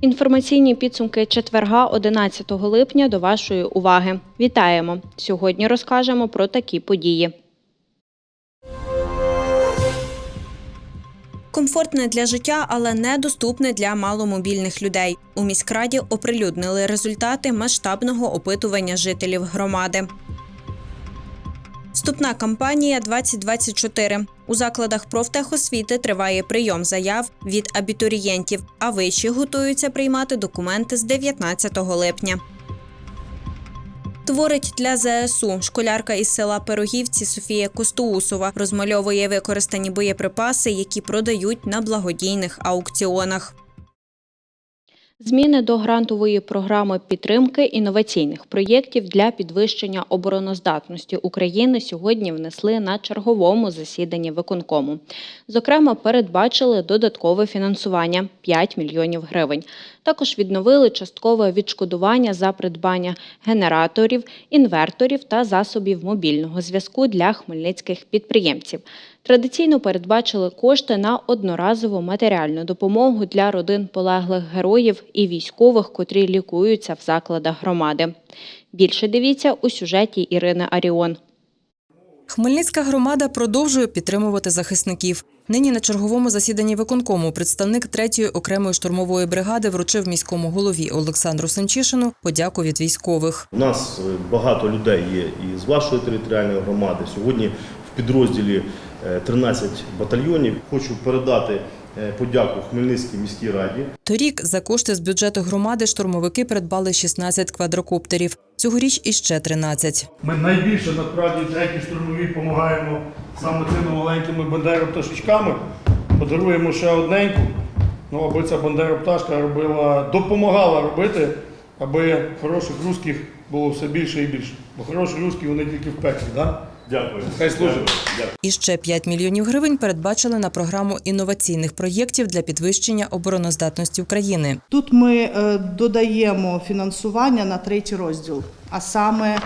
Інформаційні підсумки четверга 11 липня до вашої уваги. Вітаємо! Сьогодні розкажемо про такі події. Комфортне для життя, але недоступне для маломобільних людей. У міськраді оприлюднили результати масштабного опитування жителів громади. Вступна кампанія 2024. У закладах профтехосвіти триває прийом заяв від абітурієнтів, а вищі готуються приймати документи з 19 липня. Творить для ЗСУ школярка із села Пирогівці Софія Костоусова розмальовує використані боєприпаси, які продають на благодійних аукціонах. Зміни до грантової програми підтримки інноваційних проєктів для підвищення обороноздатності України сьогодні внесли на черговому засіданні виконкому. Зокрема, передбачили додаткове фінансування 5 мільйонів гривень. Також відновили часткове відшкодування за придбання генераторів, інверторів та засобів мобільного зв'язку для хмельницьких підприємців. Традиційно передбачили кошти на одноразову матеріальну допомогу для родин полеглих героїв і військових, котрі лікуються в закладах громади. Більше дивіться у сюжеті Ірини Аріон. Хмельницька громада продовжує підтримувати захисників. Нині на черговому засіданні виконкому представник третьої окремої штурмової бригади вручив міському голові Олександру Сенчишину подяку від військових. У нас багато людей є і з вашої територіальної громади. Сьогодні підрозділі е, 13 батальйонів. Хочу передати е, подяку Хмельницькій міській раді. Торік за кошти з бюджету громади штурмовики придбали 16 квадрокоптерів. Цьогоріч іще 13. Ми найбільше насправді третій штурмовій допомагаємо саме цими маленькими бандеропташечками. Подаруємо ще одненьку. Ну, аби ця бандеропташка робила, допомагала робити, аби хороших русських було все більше і більше. Бо хороші русські вони тільки в пеклі, да? Дякую. Хай служить. Дякую. І ще 5 мільйонів гривень передбачили на програму інноваційних проєктів для підвищення обороноздатності України. Тут ми е, додаємо фінансування на третій розділ, а саме е,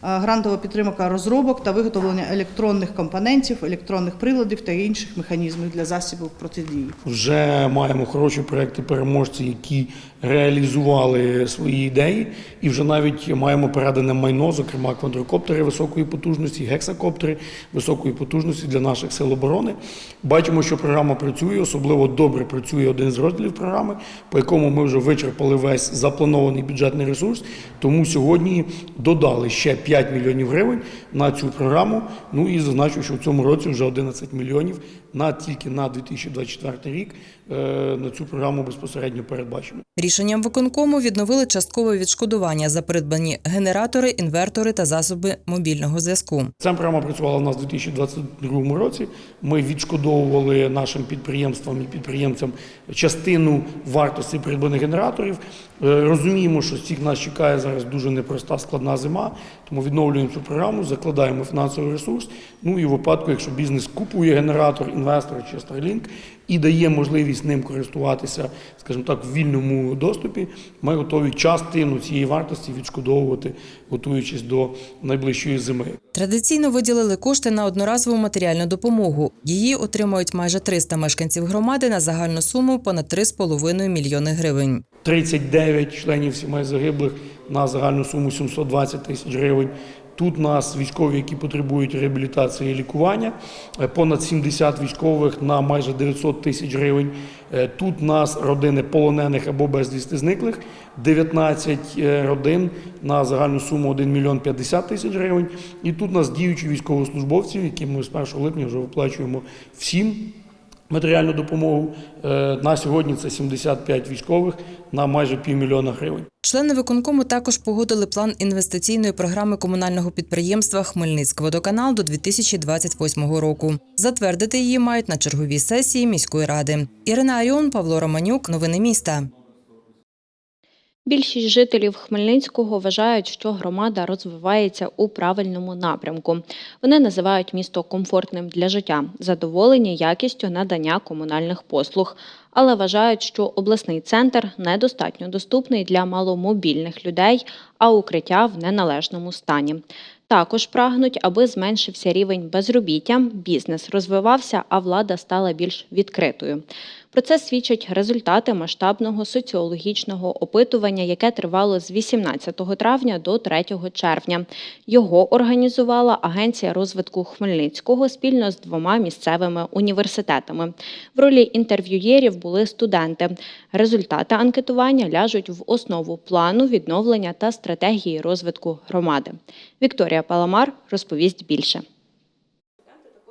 грантова підтримка розробок та виготовлення електронних компонентів, електронних приладів та інших механізмів для засобів протидії. Вже маємо хороші проекти переможці, які реалізували свої ідеї, і вже навіть маємо передане майно, зокрема квадрокоптери високої потужності, гексакоптери високої потужності для наших сил оборони. Бачимо, що програма працює, особливо добре працює один з розділів програми, по якому ми вже вичерпали весь запланований бюджетний ресурс. Тому сьогодні додали ще 5 мільйонів гривень на цю програму. Ну і зазначу, що в цьому році вже 11 мільйонів на тільки на 2024 рік е, на цю програму безпосередньо передбачено. Рішенням виконкому відновили часткове відшкодування за придбані генератори, інвертори та засоби мобільного зв'язку. Ця програма працювала у нас у 2022 році. Ми відшкодовували нашим підприємствам і підприємцям частину вартості придбаних генераторів. Е, Розуміємо, що всіх нас чекає зараз дуже непроста складна зима, тому відновлюємо цю програму, закладаємо фінансовий ресурс. Ну і в випадку, якщо бізнес купує генератор, інвестор чи Starlink і дає можливість ним користуватися, скажімо так, в вільному доступі, ми готові частину цієї вартості відшкодовувати, готуючись до найближчої зими. Традиційно виділили кошти на одноразову матеріальну допомогу. Її отримують майже 300 мешканців громади на загальну суму понад 3,5 мільйони гривень. 39 членів сімей загиблих на загальну суму 720 тисяч гривень. Тут нас військові, які потребують реабілітації і лікування, е, понад 70 військових на майже 900 тисяч гривень. Е, Тут нас родини полонених або безвісти зниклих, 19 е, родин на загальну суму 1 мільйон 50 тисяч гривень. І тут нас діючі військовослужбовців, які ми з 1 липня вже виплачуємо всім матеріальну допомогу. Е, На сьогодні це 75 військових на майже півмільйона гривень. Члени виконкому також погодили план інвестиційної програми комунального підприємства Хмельницькводоканал до 2028 року. Затвердити її мають на черговій сесії міської ради. Ірина Аріон, Павло Романюк. Новини міста. Більшість жителів Хмельницького вважають, що громада розвивається у правильному напрямку. Вони називають місто комфортним для життя, задоволені якістю надання комунальних послуг, але вважають, що обласний центр недостатньо доступний для маломобільних людей, а укриття в неналежному стані. Також прагнуть, аби зменшився рівень безробіття, бізнес розвивався, а влада стала більш відкритою. Про це свідчать результати масштабного соціологічного опитування, яке тривало з 18 травня до 3 червня. Його організувала Агенція розвитку Хмельницького спільно з двома місцевими університетами. В ролі інтерв'юєрів були студенти. Результати анкетування ляжуть в основу плану відновлення та стратегії розвитку громади. Вікторія Паламар розповість більше.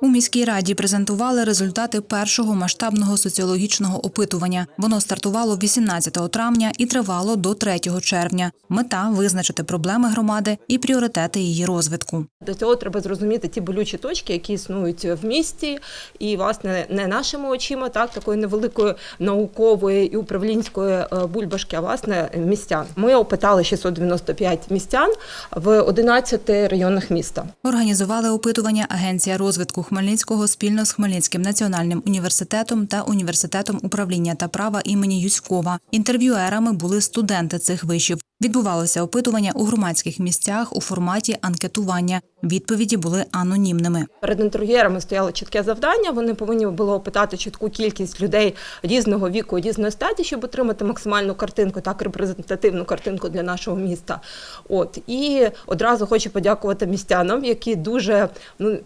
У міській раді презентували результати першого масштабного соціологічного опитування. Воно стартувало 18 травня і тривало до 3 червня. Мета визначити проблеми громади і пріоритети її розвитку. До цього треба зрозуміти ті болючі точки, які існують в місті, і власне не нашими очима, так такої невеликої наукової і управлінської е, бульбашки, а власне містян. Ми опитали 695 містян в 11 районах міста. Організували опитування Агенція розвитку Хмельницького спільно з Хмельницьким національним університетом та університетом управління та права імені Юськова. Інтерв'юерами були студенти цих вишів. Відбувалося опитування у громадських місцях у форматі анкетування. Відповіді були анонімними. Перед інтерв'єрами стояло чітке завдання. Вони повинні були опитати чітку кількість людей різного віку, різної статі, щоб отримати максимальну картинку, так репрезентативну картинку для нашого міста. От і одразу хочу подякувати містянам, які дуже ну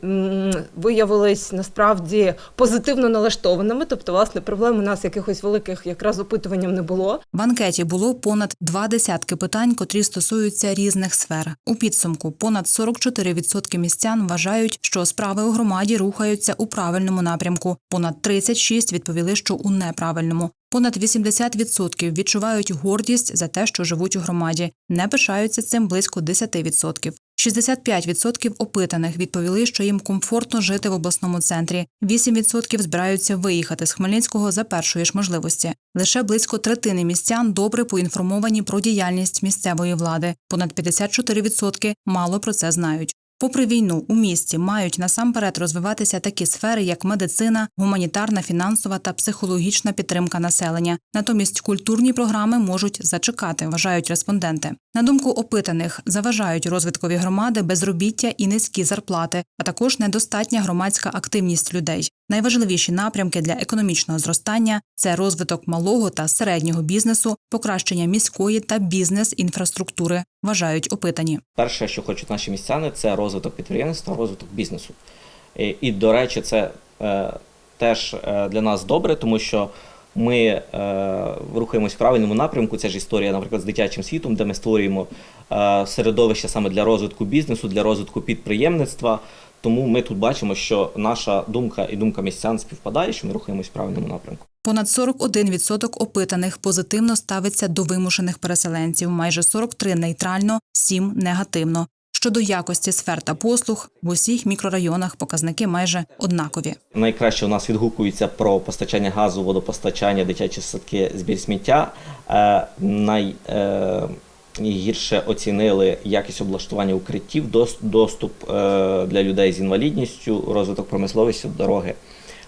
виявились насправді позитивно налаштованими. Тобто, власне, проблем у нас якихось великих якраз опитуванням не було. В анкеті було понад два десятки питань, котрі стосуються різних сфер. У підсумку понад 44% містян вважають, що справи у громаді рухаються у правильному напрямку. Понад 36% відповіли, що у неправильному. Понад 80% відчувають гордість за те, що живуть у громаді. Не пишаються цим близько 10%. 65% опитаних відповіли, що їм комфортно жити в обласному центрі. 8% збираються виїхати з Хмельницького за першої ж можливості. Лише близько третини містян добре поінформовані про діяльність місцевої влади. Понад 54% мало про це знають. Попри війну, у місті мають насамперед розвиватися такі сфери, як медицина, гуманітарна, фінансова та психологічна підтримка населення. Натомість культурні програми можуть зачекати, вважають респонденти. На думку опитаних, заважають розвиткові громади безробіття і низькі зарплати, а також недостатня громадська активність людей. Найважливіші напрямки для економічного зростання це розвиток малого та середнього бізнесу, покращення міської та бізнес-інфраструктури, вважають опитані. Перше, що хочуть наші містяни, це розвиток підприємництва, розвиток бізнесу. І, і до речі, це е, теж е, для нас добре, тому що ми е, рухаємось в правильному напрямку. Це ж історія, наприклад, з дитячим світом, де ми створюємо е, середовище саме для розвитку бізнесу, для розвитку підприємництва. Тому ми тут бачимо, що наша думка і думка містян співпадає, що ми рухаємось в правильному напрямку. Понад 41% опитаних позитивно ставиться до вимушених переселенців, майже 43% нейтрально, 7% негативно. Щодо якості сфер та послуг, в усіх мікрорайонах показники майже однакові. Найкраще у нас відгукується про постачання газу, водопостачання, дитячі садки, збір сміття. Е, най, е, гірше оцінили якість облаштування укриттів, доступ е, для людей з інвалідністю, розвиток промисловості, дороги.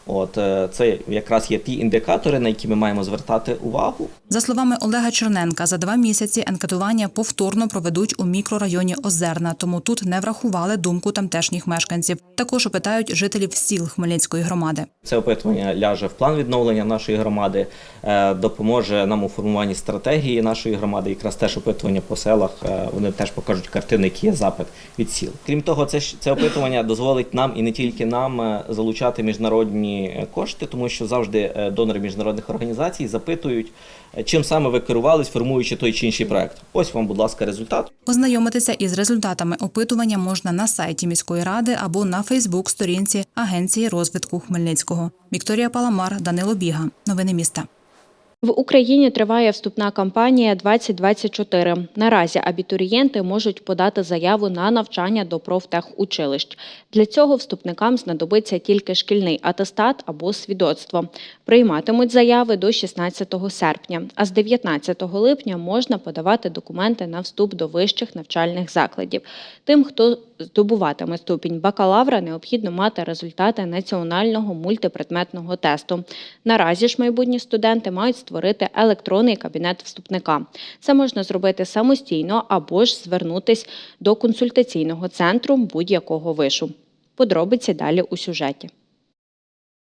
От е, це якраз є ті індикатори, на які ми маємо звертати увагу. За словами Олега Черненка, за два місяці анкетування повторно проведуть у мікрорайоні Озерна, тому тут не врахували думку тамтешніх мешканців. Також опитають жителів сіл Хмельницької громади. Це опитування ляже в план відновлення нашої громади, е, допоможе нам у формуванні стратегії нашої громади. Якраз теж опитування по селах. е, Вони теж покажуть картини, які є запит від сіл. Крім того, це це опитування дозволить нам і не тільки нам залучати міжнародні е, кошти, тому що завжди е, донори міжнародних організацій запитують, е, чим саме ви керувались, формуючи той чи інший проект. Ось вам, будь ласка, результат. Ознайомитися із результатами опитування можна на сайті міської ради або на Фейсбук-сторінці Агенції розвитку Хмельницького. Вікторія Паламар, Данило Біга. Новини міста. В Україні триває вступна кампанія 2024. Наразі абітурієнти можуть подати заяву на навчання до профтехучилищ. Для цього вступникам знадобиться тільки шкільний атестат або свідоцтво. Прийматимуть заяви до 16 серпня, а з 19 липня можна подавати документи на вступ до вищих навчальних закладів. Тим, хто здобуватиме ступінь бакалавра, необхідно мати результати національного мультипредметного тесту. Наразі ж майбутні студенти мають створити електронний кабінет вступника. Це можна зробити самостійно або ж звернутись до консультаційного центру будь-якого вишу. Подробиці далі у сюжеті.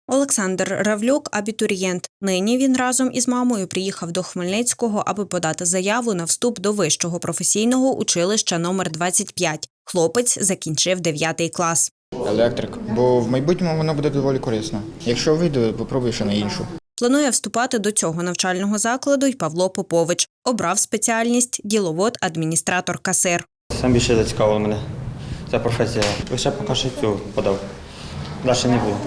Олександр Равлюк абітурієнт. Нині він разом із мамою приїхав до Хмельницького, аби подати заяву на вступ до вищого професійного училища номер 25. Хлопець закінчив 9 клас. Електрик, бо в майбутньому воно буде доволі корисно. Якщо вийде, попробуй ще на іншу. Планує вступати до цього навчального закладу й Павло Попович. Обрав спеціальність діловод адміністратор касир. Сам більше зацікавила мене ця професія. Лише поки що цю подав. Далі не було.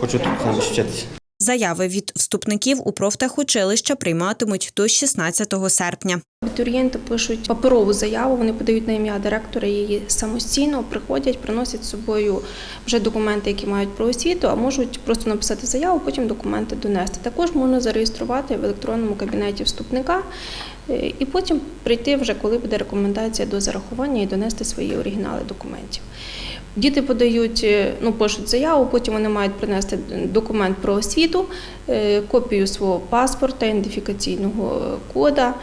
Хочу тут сам вчитися. Заяви від вступників у профтехучилища прийматимуть до 16 серпня. Абітурієнти пишуть паперову заяву, вони подають на ім'я директора її самостійно, приходять, приносять з собою вже документи, які мають про освіту, а можуть просто написати заяву, потім документи донести. Також можна зареєструвати в електронному кабінеті вступника і потім прийти вже, коли буде рекомендація до зарахування і донести свої оригінали документів. Діти подають, е, ну пишуть заяву, потім вони мають принести документ про освіту, е, копію свого паспорта, ідентифікаційного кода,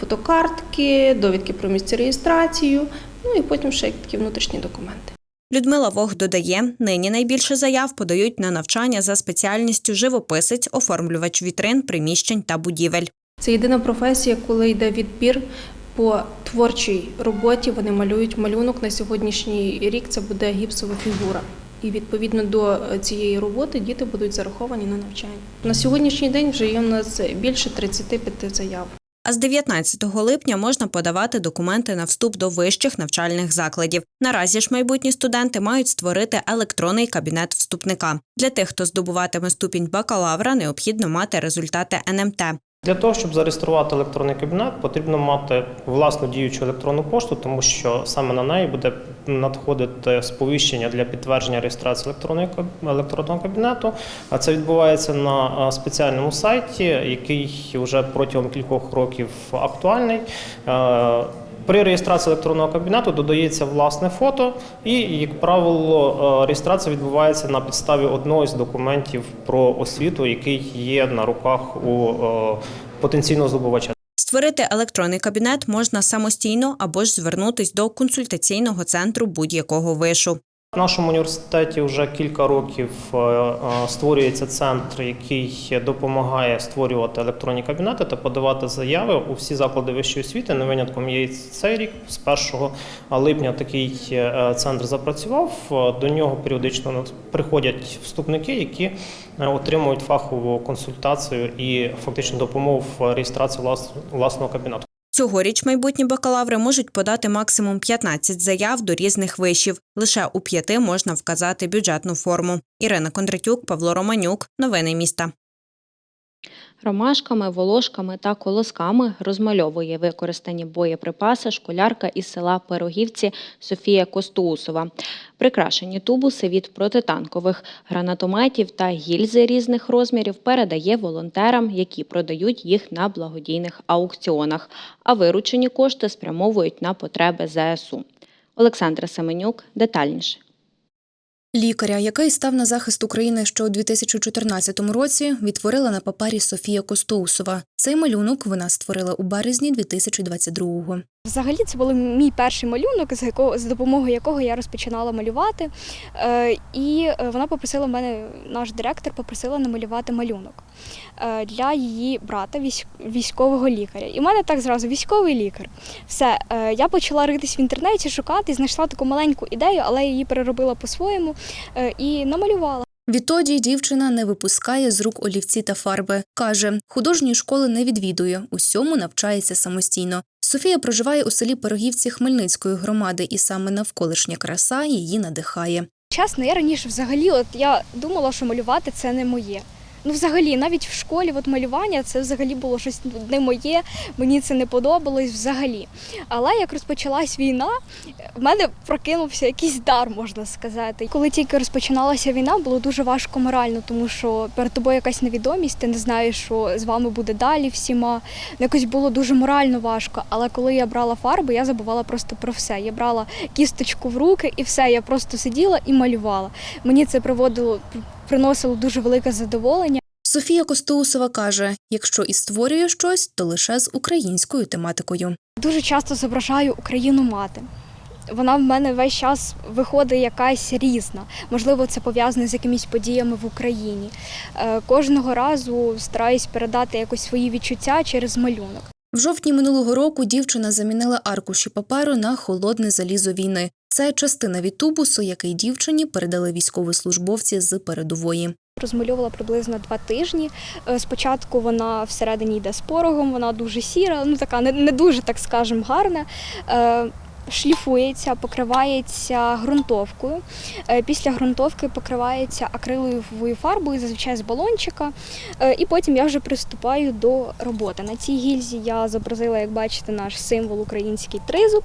фотокартки, довідки про місце реєстрацію, ну і потім ще такі внутрішні документи. Людмила Вог додає, нині найбільше заяв подають на навчання за спеціальністю живописець, оформлювач вітрин, приміщень та будівель. Це єдина професія, коли йде відбір по творчій роботі. Вони малюють малюнок на сьогоднішній рік. Це буде гіпсова фігура. І відповідно до цієї роботи діти будуть зараховані на навчання. На сьогоднішній день вже є у нас більше 35 заяв. А з 19 липня можна подавати документи на вступ до вищих навчальних закладів. Наразі ж майбутні студенти мають створити електронний кабінет вступника. Для тих, хто здобуватиме ступінь бакалавра, необхідно мати результати НМТ. Для того, щоб зареєструвати електронний кабінет, потрібно мати власну діючу електронну пошту, тому що саме на неї буде надходити сповіщення для підтвердження реєстрації електронного кабінету. А це відбувається на спеціальному сайті, який вже протягом кількох років актуальний. При реєстрації електронного кабінету додається власне фото, і, як правило, е, реєстрація відбувається на підставі одного з документів про освіту, який є на руках у е, потенційного здобувача. Створити електронний кабінет можна самостійно або ж звернутись до консультаційного центру будь-якого вишу. В нашому університеті вже кілька років е, е, створюється центр, який допомагає створювати електронні кабінети та подавати заяви у всі заклади вищої освіти. Не винятком є цей рік. З 1 липня такий е, центр запрацював. До нього періодично приходять вступники, які отримують фахову консультацію і фактично допомогу в реєстрації влас- власного кабінету. Цьогоріч майбутні бакалаври можуть подати максимум 15 заяв до різних вишів. Лише у п'яти можна вказати бюджетну форму. Ірина Кондратюк, Павло Романюк. Новини міста. Ромашками, волошками та колосками розмальовує використані боєприпаси школярка із села Пирогівці Софія Костуусова. Прикрашені тубуси від протитанкових гранатометів та гільзи різних розмірів передає волонтерам, які продають їх на благодійних аукціонах, а виручені кошти спрямовують на потреби ЗСУ. Олександра Семенюк детальніше. Лікаря, який став на захист України ще у 2014 році, відтворила на папері Софія Костоусова. Цей малюнок вона створила у березні 2022-го. Взагалі, це був мій перший малюнок, з якого з допомогою якого я розпочинала малювати. Е, і е, вона попросила мене, наш директор попросила намалювати малюнок е, для її брата, військ- військового лікаря. І в мене так зразу військовий лікар. Все, я почала ритись в інтернеті, шукати, знайшла таку маленьку ідею, але її переробила по-своєму і намалювала. Відтоді дівчина не випускає з рук олівці та фарби. Каже, художньої школи не відвідує, усьому навчається самостійно. Софія проживає у селі Пирогівці Хмельницької громади, і саме навколишня краса її надихає. Чесно, я раніше взагалі, от я думала, що малювати це не моє. Ну, взагалі, навіть в школі от малювання це взагалі було щось не моє, мені це не подобалось взагалі. Але як розпочалась війна, в мене прокинувся якийсь дар, можна сказати. Коли тільки розпочиналася війна, було дуже важко морально, тому що перед тобою якась невідомість, ти не знаєш, що з вами буде далі всіма. Якось було дуже морально важко. Але коли я брала фарби, я забувала просто про все. Я брала кісточку в руки і все. Я просто сиділа і малювала. Мені це приводило, приносило дуже велике задоволення. Софія Костоусова каже: якщо і створює щось, то лише з українською тематикою. Дуже часто зображаю Україну мати. Вона в мене весь час виходить якась різна. Можливо, це пов'язане з якимись подіями в Україні. Е, Кожного разу стараюсь передати якось свої відчуття через малюнок. В жовтні минулого року дівчина замінила аркуші паперу на холодне залізо війни. Це частина від тубусу, який дівчині передали військовослужбовці з передової. Розмальовувала приблизно два тижні. Е, Спочатку вона всередині йде з порогом, вона дуже сіра, ну така не, не дуже, так скажемо, гарна. Шліфується, покривається ґрунтовкою. Е, Після ґрунтовки покривається акриловою фарбою, зазвичай з балончика. Е, І потім я вже приступаю до роботи. На цій гільзі я зобразила, як бачите, наш символ український тризуб.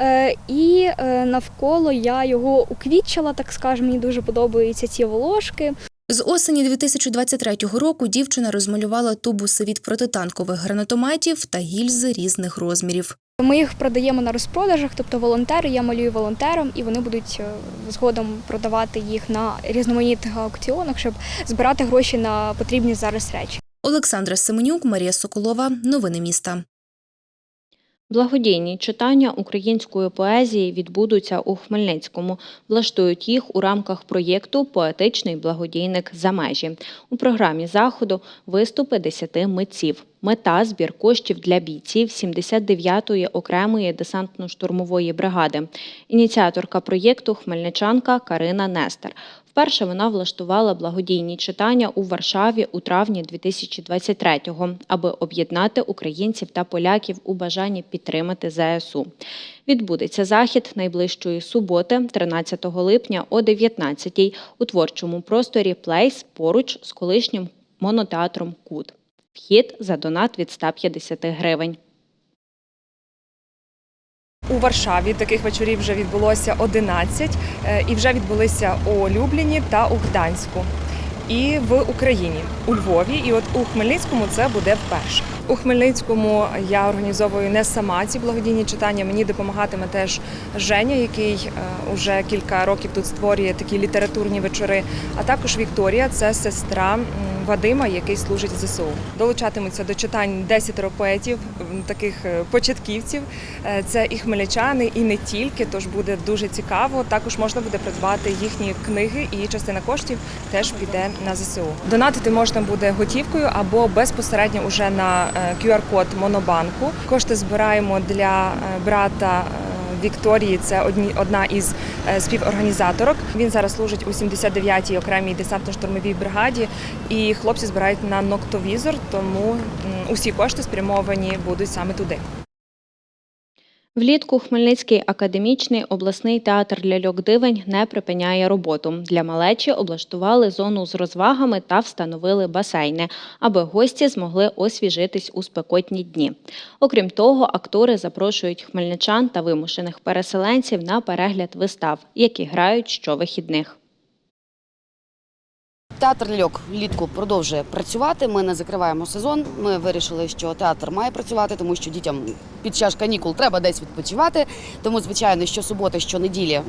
Е, І навколо я його уквітчила, так скажемо, мені дуже подобаються ці волошки. З осені 2023 року дівчина розмалювала тубуси від протитанкових гранатометів та гільзи різних розмірів. Ми їх продаємо на розпродажах, тобто волонтери, я малюю волонтерам, і вони будуть е, згодом продавати їх на різноманітних аукціонах, щоб збирати гроші на потрібні зараз речі. Олександра Семенюк, Марія Соколова. Новини міста. Благодійні читання української поезії відбудуться у Хмельницькому. Влаштують їх у рамках проєкту Поетичний благодійник за межі. У програмі заходу виступи 10 митців. Мета збір коштів для бійців 79-ї окремої десантно-штурмової бригади. Ініціаторка проєкту хмельничанка Карина Нестер. Вперше вона влаштувала благодійні читання у Варшаві у травні 2023-го, аби об'єднати українців та поляків у бажанні підтримати ЗСУ. Відбудеться захід найближчої суботи, 13 липня о 19-й у творчому просторі Плейс поруч з колишнім монотеатром Кут. Вхід за донат від 150 гривень. У Варшаві таких вечорів вже відбулося 11 е, і вже відбулися у Любліні та у Гданську. І в Україні у Львові, і от у Хмельницькому це буде вперше. У Хмельницькому я організовую не сама ці благодійні читання. Мені допомагатиме теж Женя, який е, уже кілька років тут створює такі літературні вечори. А також Вікторія, це сестра Вадима, який служить ЗСУ. Долучатимуться до читань 10 поетів, таких е, початківців. Е, Це і хмельничани, і не тільки. Тож буде дуже цікаво. Також можна буде придбати їхні книги, і частина коштів теж піде на ЗСУ. Донатити можна буде готівкою або безпосередньо уже на QR-код Монобанку. Кошти збираємо для е, брата. е, Вікторії це одні одна із е, співорганізаторок. Він зараз служить у 79-й окремій десантно-штурмовій бригаді, і хлопці збирають на ноктовізор, тому усі кошти спрямовані будуть саме туди. Влітку Хмельницький академічний обласний театр ляльок дивень не припиняє роботу. Для малечі облаштували зону з розвагами та встановили басейни, аби гості змогли освіжитись у спекотні дні. Окрім того, актори запрошують хмельничан та вимушених переселенців на перегляд вистав, які грають щовихідних. Театр ляльок влітку продовжує працювати. Ми не закриваємо сезон. Ми вирішили, що театр має працювати, тому що дітям під час канікул треба десь відпочивати. Тому, звичайно, що суботи, що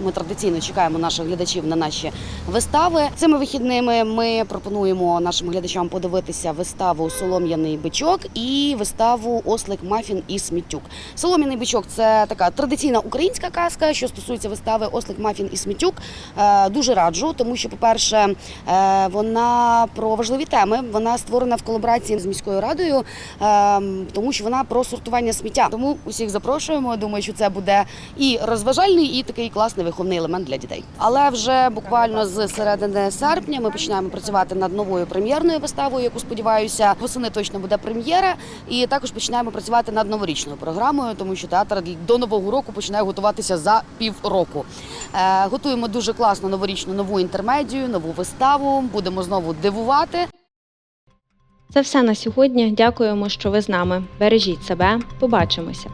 ми традиційно чекаємо наших глядачів на наші вистави. Цими вихідними ми пропонуємо нашим глядачам подивитися виставу Солом'яний бичок і виставу Ослик Мафін і Смітюк. Солом'яний бичок це така традиційна українська казка, що стосується вистави Ослик Мафін і Смітюк. Е, Дуже раджу, тому що, по-перше, е, вона про важливі теми. Вона створена в колаборації з міською радою, е, тому що вона про сортування сміття. Тому усіх запрошуємо. Думаю, що це буде і розважальний, і такий класний виховний елемент для дітей. Але вже буквально з середини серпня ми починаємо працювати над новою прем'єрною виставою, яку сподіваюся, восени точно буде прем'єра. І також починаємо працювати над новорічною програмою, тому що театр до нового року починає готуватися за півроку. Е, Готуємо дуже класну новорічну нову інтермедію, нову виставу. Будемо знову дивувати. Це все на сьогодні. Дякуємо, що ви з нами. Бережіть себе. Побачимося.